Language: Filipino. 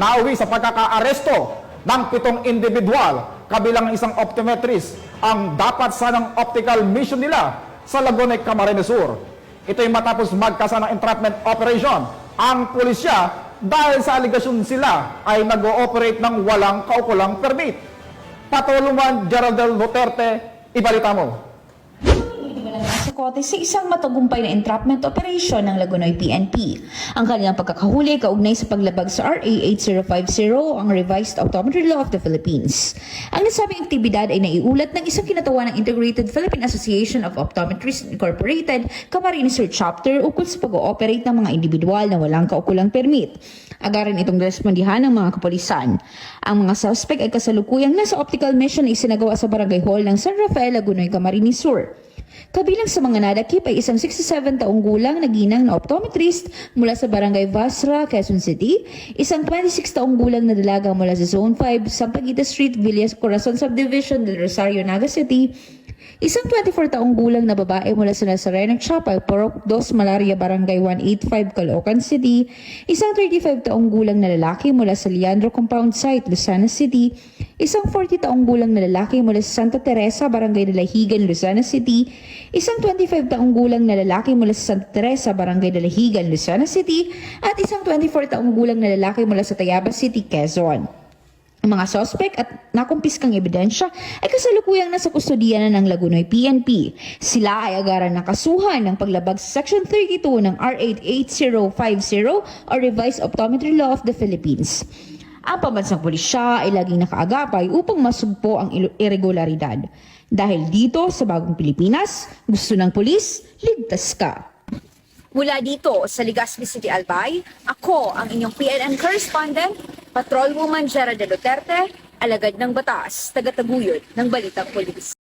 nauwi sa pagkakaaresto ng pitong individual kabilang ang isang optometrist ang dapat sanang optical mission nila sa Laguna Camarines Sur. Ito'y matapos magkasa ng entrapment operation ang pulisya dahil sa aligasyon sila ay nag-ooperate ng walang kaukulang permit. Patulungan Gerald Duterte, ibalita mo. Sa kote sa isang matagumpay na entrapment operation ng Lagunoy PNP. Ang kanilang pagkakahuli kaugnay sa paglabag sa RA 8050, ang Revised Optometry Law of the Philippines. Ang nasabing aktibidad ay naiulat ng isang kinatawa ng Integrated Philippine Association of Optometrists Incorporated, Camarines Sur Chapter ukol sa pag-ooperate ng mga individual na walang kaukulang permit. Agaran itong respondihan ng mga kapulisan. Ang mga suspect ay kasalukuyang nasa optical mission na isinagawa sa barangay hall ng San Rafael, Lagunoy, Camarines Sur. Kabilang sa mga nadakip ay isang 67 taong gulang na ginang na optometrist mula sa Barangay Vasra, Quezon City, isang 26 taong gulang na dalaga mula sa Zone 5, Sampaguita Street, Villas Corazon Subdivision del Rosario, Naga City, Isang 24 taong gulang na babae mula sa Nazareno Chapel, Porok 2, Malaria, Barangay 185, Caloocan City. Isang 35 taong gulang na lalaki mula sa Leandro Compound Site, Lucena City. Isang 40 taong gulang na lalaki mula sa Santa Teresa, Barangay Dalahigan, Lucena City. Isang 25 taong gulang na lalaki mula sa Santa Teresa, Barangay Dalahigan, Lucena City. At isang 24 taong gulang na lalaki mula sa Tayabas City, Quezon. Mga sospek at nakumpiskang ebidensya ay kasalukuyang nasa kustodiya na ng Lagunoy PNP. Sila ay agaran ng kasuhan ng paglabag sa Section 32 ng R88050 o Revised Optometry Law of the Philippines. Ang pambansang pulisya ay laging nakaagapay upang masugpo ang irregularidad. Dahil dito sa bagong Pilipinas, gusto ng pulis, ligtas ka. Mula dito sa Legazpi City, Albay, ako ang inyong PNN correspondent, Patrolwoman Gerald de Duterte, alagad ng batas, tagataguyod ng Balitang Pulis.